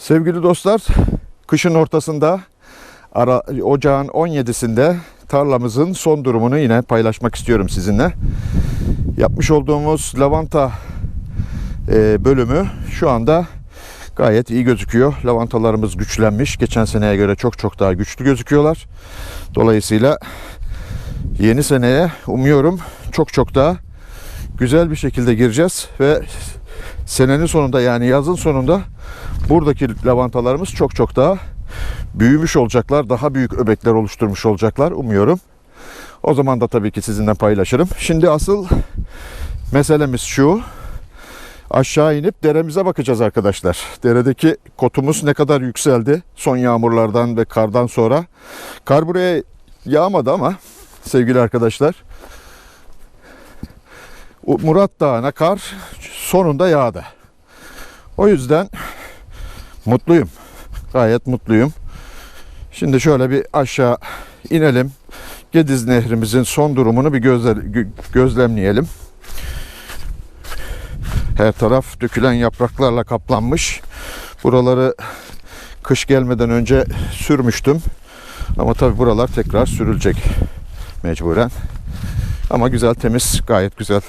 Sevgili dostlar, kışın ortasında ara, ocağın 17'sinde tarlamızın son durumunu yine paylaşmak istiyorum sizinle. Yapmış olduğumuz lavanta e, bölümü şu anda gayet iyi gözüküyor. Lavantalarımız güçlenmiş. Geçen seneye göre çok çok daha güçlü gözüküyorlar. Dolayısıyla yeni seneye umuyorum çok çok daha güzel bir şekilde gireceğiz ve senenin sonunda yani yazın sonunda buradaki lavantalarımız çok çok daha büyümüş olacaklar. Daha büyük öbekler oluşturmuş olacaklar umuyorum. O zaman da tabii ki sizinle paylaşırım. Şimdi asıl meselemiz şu. Aşağı inip deremize bakacağız arkadaşlar. Deredeki kotumuz ne kadar yükseldi son yağmurlardan ve kardan sonra. Kar buraya yağmadı ama sevgili arkadaşlar. Murat Dağı'na kar sonunda yağdı. O yüzden mutluyum. Gayet mutluyum. Şimdi şöyle bir aşağı inelim. Gediz Nehrimizin son durumunu bir gözle, gö- gözlemleyelim. Her taraf dökülen yapraklarla kaplanmış. Buraları kış gelmeden önce sürmüştüm. Ama tabi buralar tekrar sürülecek mecburen. Ama güzel temiz gayet güzel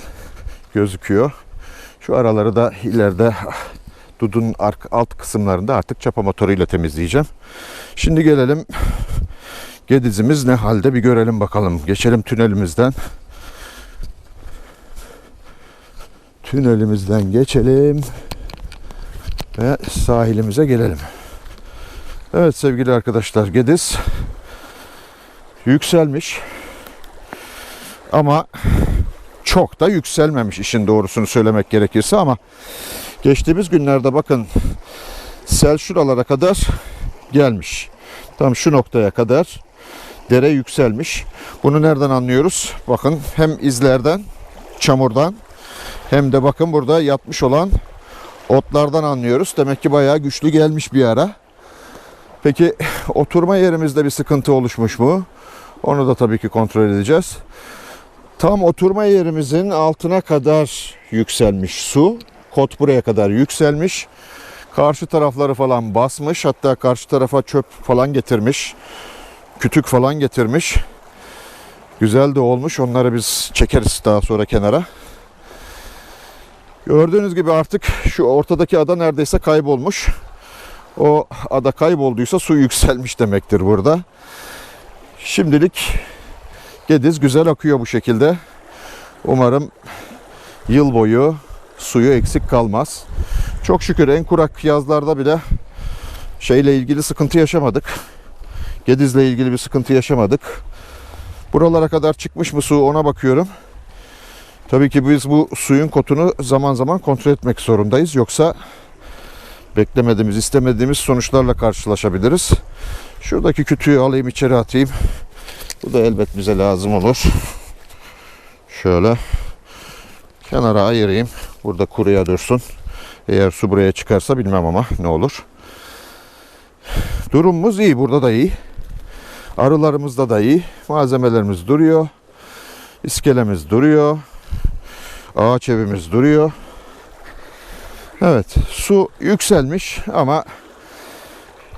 gözüküyor. Şu araları da ileride dudun alt kısımlarında artık çapa motoruyla temizleyeceğim. Şimdi gelelim Gedizimiz ne halde bir görelim bakalım. Geçelim tünelimizden. Tünelimizden geçelim ve sahilimize gelelim. Evet sevgili arkadaşlar Gediz yükselmiş ama çok da yükselmemiş işin doğrusunu söylemek gerekirse ama geçtiğimiz günlerde bakın sel şuralara kadar gelmiş. Tam şu noktaya kadar dere yükselmiş. Bunu nereden anlıyoruz? Bakın hem izlerden, çamurdan hem de bakın burada yatmış olan otlardan anlıyoruz. Demek ki bayağı güçlü gelmiş bir ara. Peki oturma yerimizde bir sıkıntı oluşmuş mu? Onu da tabii ki kontrol edeceğiz. Tam oturma yerimizin altına kadar yükselmiş su. Kot buraya kadar yükselmiş. Karşı tarafları falan basmış. Hatta karşı tarafa çöp falan getirmiş. Kütük falan getirmiş. Güzel de olmuş. Onları biz çekeriz daha sonra kenara. Gördüğünüz gibi artık şu ortadaki ada neredeyse kaybolmuş. O ada kaybolduysa su yükselmiş demektir burada. Şimdilik Gediz güzel akıyor bu şekilde. Umarım yıl boyu suyu eksik kalmaz. Çok şükür en kurak yazlarda bile şeyle ilgili sıkıntı yaşamadık. Gediz'le ilgili bir sıkıntı yaşamadık. Buralara kadar çıkmış mı su ona bakıyorum. Tabii ki biz bu suyun kotunu zaman zaman kontrol etmek zorundayız. Yoksa beklemediğimiz, istemediğimiz sonuçlarla karşılaşabiliriz. Şuradaki kütüğü alayım içeri atayım. Bu da elbet bize lazım olur. Şöyle kenara ayırayım. Burada kuruya dursun. Eğer su buraya çıkarsa bilmem ama ne olur. Durumumuz iyi. Burada da iyi. Arılarımızda da iyi. Malzemelerimiz duruyor. İskelemiz duruyor. Ağaç evimiz duruyor. Evet, su yükselmiş ama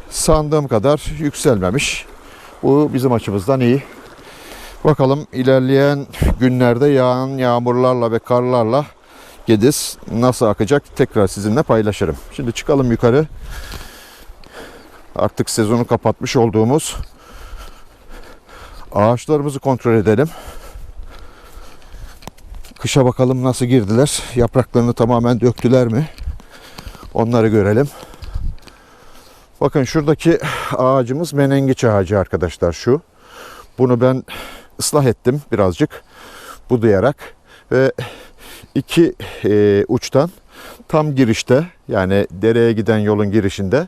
sandığım kadar yükselmemiş. Bu bizim açımızdan iyi. Bakalım ilerleyen günlerde yağan yağmurlarla ve karlarla Gediz nasıl akacak tekrar sizinle paylaşırım. Şimdi çıkalım yukarı. Artık sezonu kapatmış olduğumuz ağaçlarımızı kontrol edelim. Kışa bakalım nasıl girdiler. Yapraklarını tamamen döktüler mi? Onları görelim. Bakın şuradaki ağacımız menengiç ağacı arkadaşlar şu. Bunu ben ıslah ettim birazcık budayarak ve iki e, uçtan tam girişte yani dereye giden yolun girişinde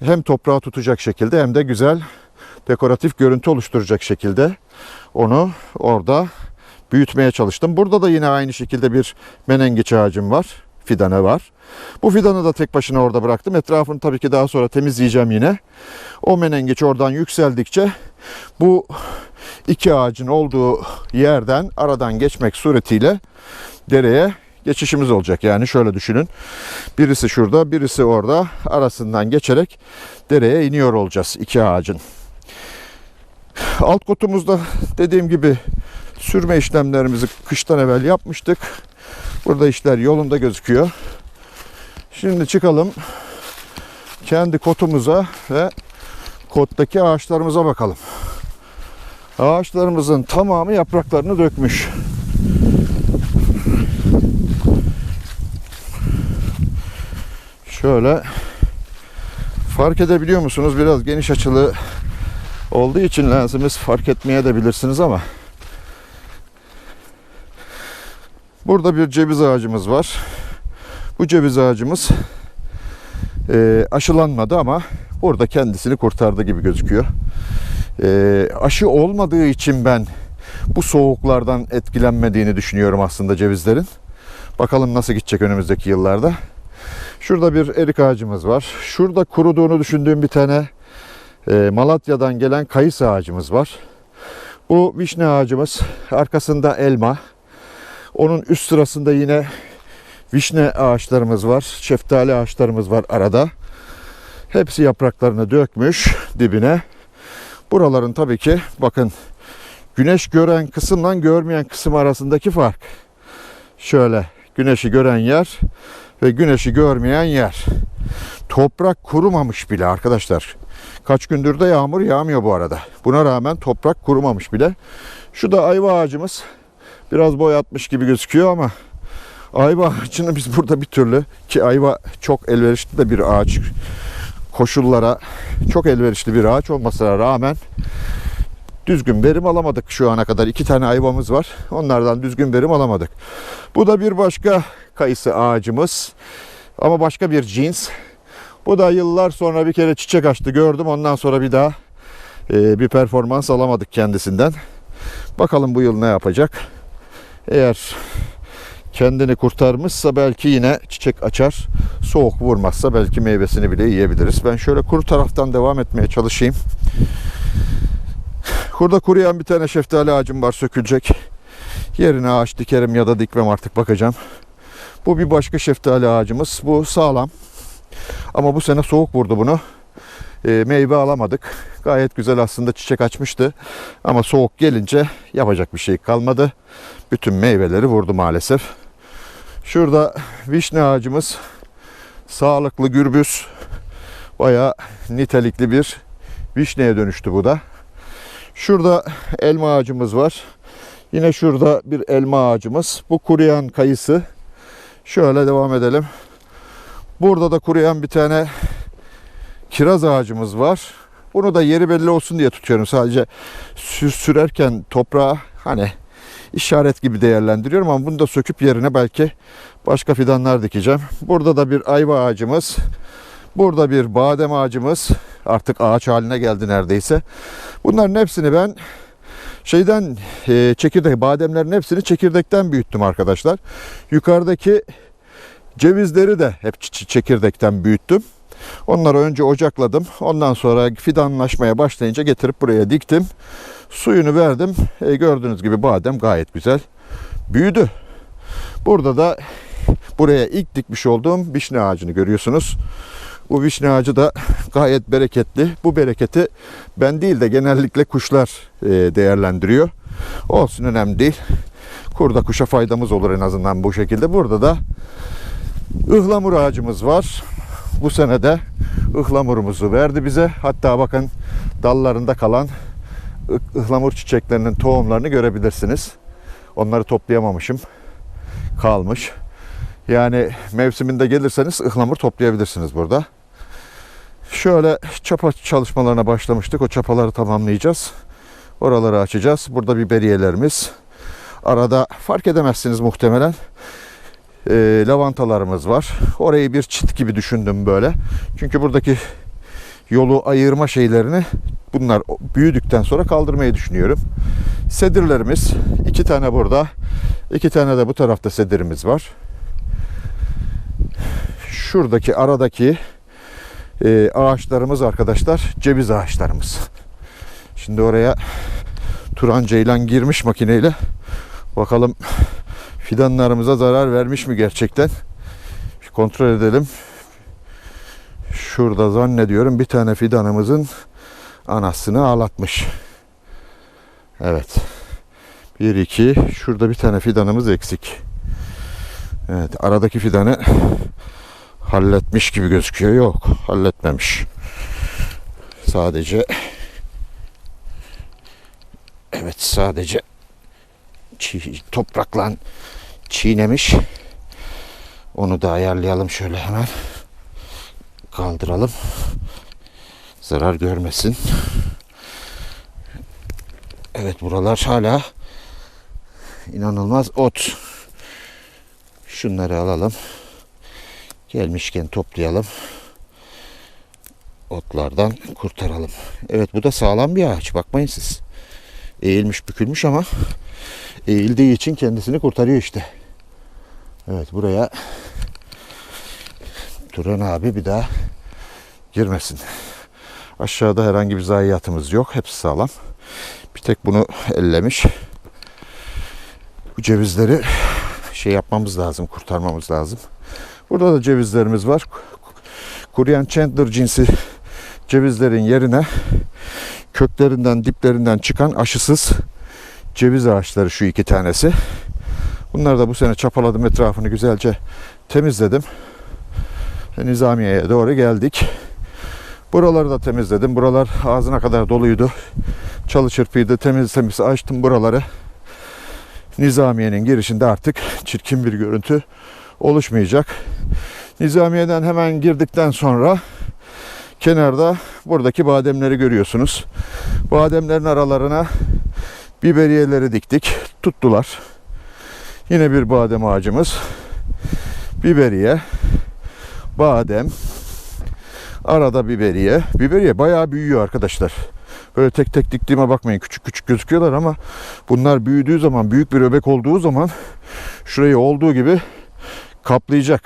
hem toprağı tutacak şekilde hem de güzel dekoratif görüntü oluşturacak şekilde onu orada büyütmeye çalıştım. Burada da yine aynı şekilde bir menengiç ağacım var. Fidanı var. Bu fidanı da tek başına orada bıraktım. Etrafını tabii ki daha sonra temizleyeceğim yine. O menengiç oradan yükseldikçe bu iki ağacın olduğu yerden aradan geçmek suretiyle dereye geçişimiz olacak. Yani şöyle düşünün. Birisi şurada, birisi orada. Arasından geçerek dereye iniyor olacağız iki ağacın. Alt kotumuzda dediğim gibi sürme işlemlerimizi kıştan evvel yapmıştık. Burada işler yolunda gözüküyor. Şimdi çıkalım kendi kotumuza ve kottaki ağaçlarımıza bakalım. Ağaçlarımızın tamamı yapraklarını dökmüş. Şöyle fark edebiliyor musunuz? Biraz geniş açılı olduğu için lensimiz fark etmeye de bilirsiniz ama burada bir ceviz ağacımız var. Bu ceviz ağacımız e, aşılanmadı ama burada kendisini kurtardı gibi gözüküyor. E, aşı olmadığı için ben bu soğuklardan etkilenmediğini düşünüyorum aslında cevizlerin. Bakalım nasıl gidecek önümüzdeki yıllarda. Şurada bir erik ağacımız var. Şurada kuruduğunu düşündüğüm bir tane e, Malatya'dan gelen kayısı ağacımız var. Bu vişne ağacımız. Arkasında elma. Onun üst sırasında yine vişne ağaçlarımız var. Şeftali ağaçlarımız var arada. Hepsi yapraklarını dökmüş dibine. Buraların tabii ki bakın güneş gören kısımla görmeyen kısım arasındaki fark. Şöyle güneşi gören yer ve güneşi görmeyen yer. Toprak kurumamış bile arkadaşlar. Kaç gündür de yağmur yağmıyor bu arada. Buna rağmen toprak kurumamış bile. Şu da ayva ağacımız. Biraz boy atmış gibi gözüküyor ama ayva ağacını biz burada bir türlü ki ayva çok elverişli de bir ağaç. Koşullara çok elverişli bir ağaç olmasına rağmen düzgün verim alamadık şu ana kadar. iki tane ayvamız var. Onlardan düzgün verim alamadık. Bu da bir başka kayısı ağacımız. Ama başka bir cins. Bu da yıllar sonra bir kere çiçek açtı gördüm. Ondan sonra bir daha e, bir performans alamadık kendisinden. Bakalım bu yıl ne yapacak. Eğer kendini kurtarmışsa belki yine çiçek açar. Soğuk vurmazsa belki meyvesini bile yiyebiliriz. Ben şöyle kuru taraftan devam etmeye çalışayım. Burada kuruyan bir tane şeftali ağacım var sökülecek. Yerine ağaç dikerim ya da dikmem artık bakacağım. Bu bir başka şeftali ağacımız. Bu sağlam. Ama bu sene soğuk vurdu bunu. E, meyve alamadık. Gayet güzel aslında çiçek açmıştı. Ama soğuk gelince yapacak bir şey kalmadı. Bütün meyveleri vurdu maalesef. Şurada vişne ağacımız. Sağlıklı gürbüz. Bayağı nitelikli bir vişneye dönüştü bu da. Şurada elma ağacımız var. Yine şurada bir elma ağacımız. Bu kuruyan kayısı. Şöyle devam edelim. Burada da kuruyan bir tane kiraz ağacımız var. Bunu da yeri belli olsun diye tutuyorum. Sadece sür sürerken toprağa hani işaret gibi değerlendiriyorum ama bunu da söküp yerine belki başka fidanlar dikeceğim. Burada da bir ayva ağacımız. Burada bir badem ağacımız. Artık ağaç haline geldi neredeyse. Bunların hepsini ben şeyden e, çekirdek bademlerin hepsini çekirdekten büyüttüm arkadaşlar. Yukarıdaki cevizleri de hep çekirdekten büyüttüm. Onları önce ocakladım. Ondan sonra fidanlaşmaya başlayınca getirip buraya diktim. Suyunu verdim. E, gördüğünüz gibi badem gayet güzel büyüdü. Burada da buraya ilk dikmiş olduğum vişne ağacını görüyorsunuz. Bu vişne ağacı da gayet bereketli. Bu bereketi ben değil de genellikle kuşlar e, değerlendiriyor. Olsun önemli değil. Kurda kuşa faydamız olur en azından bu şekilde. Burada da ıhlamur ağacımız var. Bu sene de ıhlamurumuzu verdi bize. Hatta bakın dallarında kalan ıhlamur çiçeklerinin tohumlarını görebilirsiniz. Onları toplayamamışım. Kalmış. Yani mevsiminde gelirseniz ıhlamur toplayabilirsiniz burada. Şöyle çapa çalışmalarına başlamıştık. O çapaları tamamlayacağız. Oraları açacağız. Burada biberiyelerimiz. Arada fark edemezsiniz muhtemelen. E, lavantalarımız var. Orayı bir çit gibi düşündüm böyle. Çünkü buradaki yolu ayırma şeylerini bunlar büyüdükten sonra kaldırmayı düşünüyorum. Sedirlerimiz iki tane burada. iki tane de bu tarafta sedirimiz var. Şuradaki aradaki e, ağaçlarımız arkadaşlar ceviz ağaçlarımız. Şimdi oraya Turan Ceylan girmiş makineyle. Bakalım Fidanlarımıza zarar vermiş mi gerçekten? Bir kontrol edelim. Şurada zannediyorum bir tane fidanımızın anasını ağlatmış. Evet. 1 2 şurada bir tane fidanımız eksik. Evet, aradaki fidanı halletmiş gibi gözüküyor. Yok, halletmemiş. Sadece Evet, sadece çiğ, toprakla çiğnemiş. Onu da ayarlayalım şöyle hemen. Kaldıralım. Zarar görmesin. Evet buralar hala inanılmaz ot. Şunları alalım. Gelmişken toplayalım. Otlardan kurtaralım. Evet bu da sağlam bir ağaç. Bakmayın siz. Eğilmiş bükülmüş ama eğildiği için kendisini kurtarıyor işte. Evet buraya Turan abi bir daha girmesin. Aşağıda herhangi bir zayiatımız yok. Hepsi sağlam. Bir tek bunu ellemiş. Bu cevizleri şey yapmamız lazım, kurtarmamız lazım. Burada da cevizlerimiz var. Kuruyan Chandler cinsi cevizlerin yerine köklerinden, diplerinden çıkan aşısız ceviz ağaçları şu iki tanesi. Bunları da bu sene çapaladım etrafını güzelce temizledim. Nizamiye'ye doğru geldik. Buraları da temizledim. Buralar ağzına kadar doluydu. Çalı çırpıydı. Temiz temiz açtım buraları. Nizamiye'nin girişinde artık çirkin bir görüntü oluşmayacak. Nizamiye'den hemen girdikten sonra kenarda buradaki bademleri görüyorsunuz. Bademlerin aralarına biberiyeleri diktik. Tuttular. Yine bir badem ağacımız. Biberiye, badem, arada biberiye. Biberiye bayağı büyüyor arkadaşlar. Böyle tek tek diktiğime bakmayın. Küçük küçük gözüküyorlar ama bunlar büyüdüğü zaman, büyük bir öbek olduğu zaman şurayı olduğu gibi kaplayacak.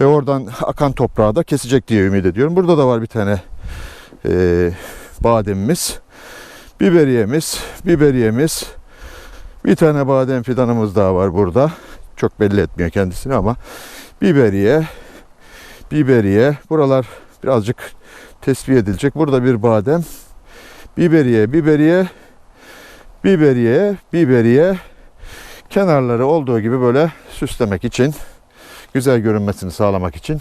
Ve oradan akan toprağı da kesecek diye ümit ediyorum. Burada da var bir tane e, bademimiz. Biberiyemiz, biberiyemiz. Bir tane badem fidanımız daha var burada. Çok belli etmiyor kendisini ama biberiye, biberiye. Buralar birazcık tesviye edilecek. Burada bir badem, biberiye, biberiye, biberiye, biberiye. Kenarları olduğu gibi böyle süslemek için, güzel görünmesini sağlamak için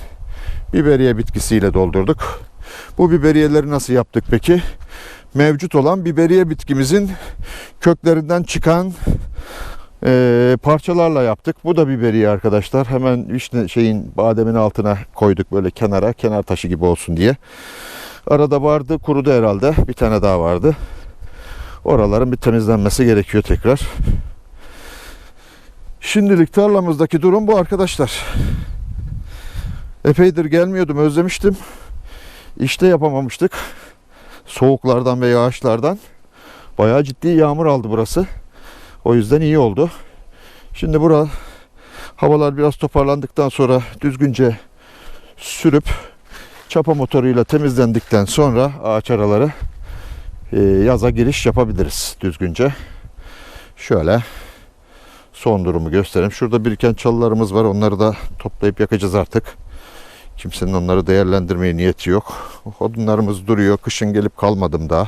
biberiye bitkisiyle doldurduk. Bu biberiyeleri nasıl yaptık peki? Mevcut olan biberiye bitkimizin köklerinden çıkan e, parçalarla yaptık. Bu da biberiye arkadaşlar. Hemen vişne şeyin bademin altına koyduk böyle kenara, kenar taşı gibi olsun diye. Arada vardı, kurudu herhalde. Bir tane daha vardı. Oraların bir temizlenmesi gerekiyor tekrar. Şimdilik tarlamızdaki durum bu arkadaşlar. Epeydir gelmiyordum, özlemiştim. İşte yapamamıştık. Soğuklardan ve yağışlardan. Bayağı ciddi yağmur aldı burası. O yüzden iyi oldu. Şimdi bura havalar biraz toparlandıktan sonra düzgünce sürüp çapa motoruyla temizlendikten sonra ağaç araları e, yaza giriş yapabiliriz düzgünce. Şöyle son durumu göstereyim. Şurada biriken çalılarımız var. Onları da toplayıp yakacağız artık. Kimsenin onları değerlendirmeye niyeti yok. Odunlarımız duruyor. Kışın gelip kalmadım daha.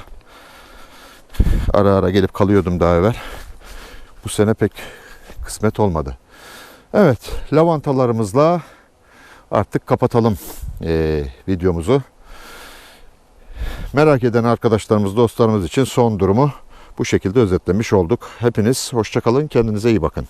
Ara ara gelip kalıyordum daha evvel. Bu sene pek kısmet olmadı. Evet, lavantalarımızla artık kapatalım e, videomuzu. Merak eden arkadaşlarımız, dostlarımız için son durumu bu şekilde özetlemiş olduk. Hepiniz hoşçakalın, kendinize iyi bakın.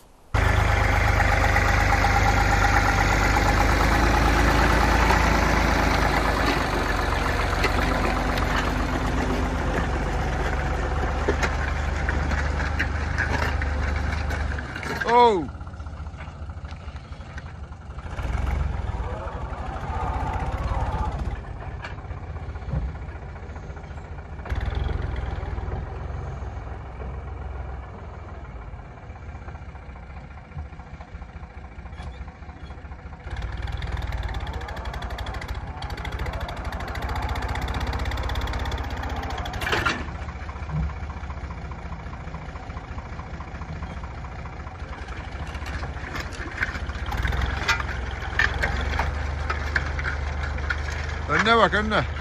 Önüne bak önüne.